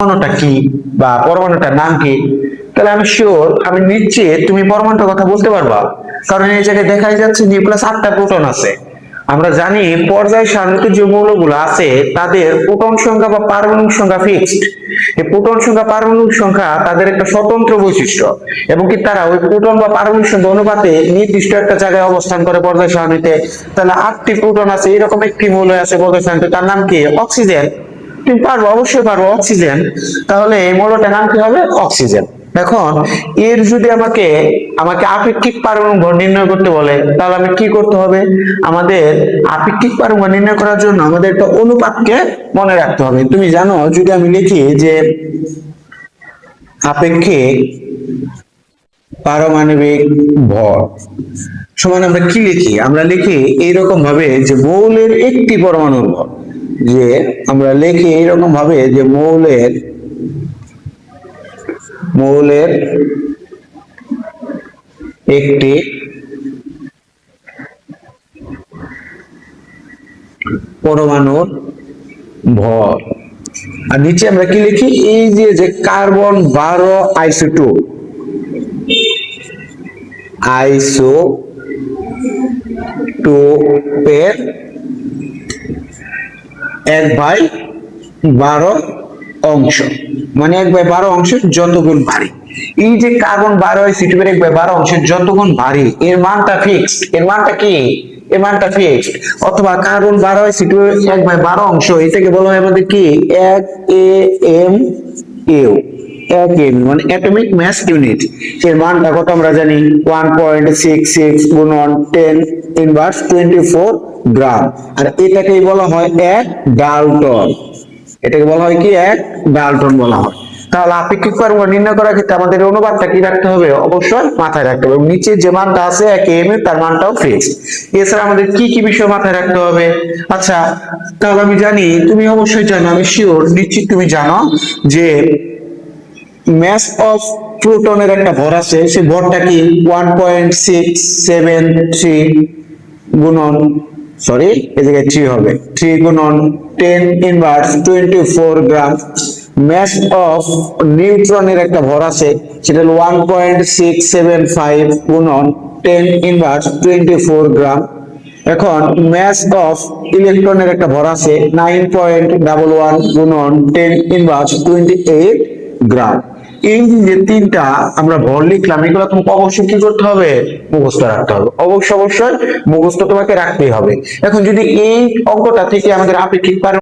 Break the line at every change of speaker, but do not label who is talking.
পরমাণুটা কি বা পরমাণুটার নাম কি? তাহলে আমি শিওর আমি নিশ্চিত তুমি পরমাণুটার কথা বলতে পারবা। কারণ এই জায়গায় দেখাই যাচ্ছে নিউক্লিয়াস আটটা প্রোটন আছে। আমরা জানি পর্যায় সারণীতে যে মৌলগুলো আছে, তাদের প্রোটন সংখ্যা বা পারমাণবিক সংখ্যা ফিক্সড এই প্রোটন সংখ্যা, পারমাণবিক সংখ্যা তাদের একটা স্বতন্ত্র বৈশিষ্ট্য। এবং কি তারা ওই প্রোটন বা পারমাণবিক সংখ্যা অনুপাতে নির্দিষ্ট একটা জায়গায় অবস্থান করে পর্যায় সারণীতে। তাহলে আটটি প্রোটন আছে, এরকম একটি মৌল আছে পর্যায় সারণীতে, তার নাম কি? অক্সিজেন। পারব, অবশ্যই পারব, অক্সিজেন। তাহলে এই মৌলটার নাম কি হবে? অক্সিজেন। এখন, এর যদি আমাকে আমাকে আপেক্ষিক পারমাণবিক ভর নির্ণয় করতে বলে, তাহলে আমি কি করতে হবে? আমাদের আপেক্ষিক পারমাণবিক নির্ণয় করার জন্য আমাদের একটা অনুপাতকে মনে রাখতে হবে। তুমি জানো, যদি আমি লিখি যে আপেক্ষিক পারমাণবিক ভর, সমান আমরা কি লিখি? আমরা লিখি এইরকম ভাবে যে মৌলের একটি পরমাণুর ভর। যে আমরা লিখি এইরকম ভাবে যে মৌলের মৌলের একটি পরমাণুর ভর। আর নিচে আমরা কি লিখি? এই যে যে কার্বন বারো আইসো টু। আইসো টু এর এক বাই বারো অংশ। মানে এক বাই বারো অংশের যতগুণ ভারী। এই যে কার্বন বারো হয় সিটুবের এক বাই বারো অংশের যতগুণ ভারী। এর মানটা ফিক্সড এর মানটা কি? এর মানটা ফিক্সড অথবা কার্বন বারো সিটুবের এক বাই বারো অংশ। এটাকে বলা হয় আমাদের কি? এক এ এম ইউ এক এম মানে অ্যাটমিক ম্যাস ইউনিট এর মানটা কত আমরা জানি? ওয়ান পয়েন্ট সিক্স সিক্স গুণন ten inverse twenty four gram আর এটাকেই বলা হয় এক ডালটন। এটাকে বলা হয় কি? এক ডালটন বলা হয়। তাহলে আপেক্ষিক নির্ণয় করার ক্ষেত্রে আমাদের কি রাখতে হবে? অবশ্যই মাথায় রাখতে হবে। নিচে যে মানটা আছে, এক এম, তার মানটাও ফিক্স এছাড়া আমাদের কি কি বিষয় মাথায় রাখতে হবে? আচ্ছা তাহলে আমি জানি, তুমি অবশ্যই জানো, আমি শিওর নিশ্চিত তুমি জানো যে ম্যাস অফ প্রোটনের একটা ভর আছে, সেই ভরটা কি? One point six seven three গুণন সরি এই জায়গায় থ্রি হবে। থ্রি গুণন ten inverse twenty four gram mass of নিউট্রনের একটা ভর আছে, সেটা হলো one point six seven five গুণন ten inverse twenty four gram এখন ম্যাস অফ ইলেকট্রনের একটা ভর আছে নাইন পয়েন্ট ডাবল ওয়ান গুণন ten inverse twenty eight gram এই যে তিনটা আমরা ভর লিখলাম, এগুলো তোমাকে অবশ্যই কি করতে হবে? মুখস্থ রাখতে হবে। অবশ্যই অবশ্যই মুখস্থ তোমাকে রাখতেই হবে। এখন যদি এই অঙ্কটা থেকে আমাদের আপেক্ষিক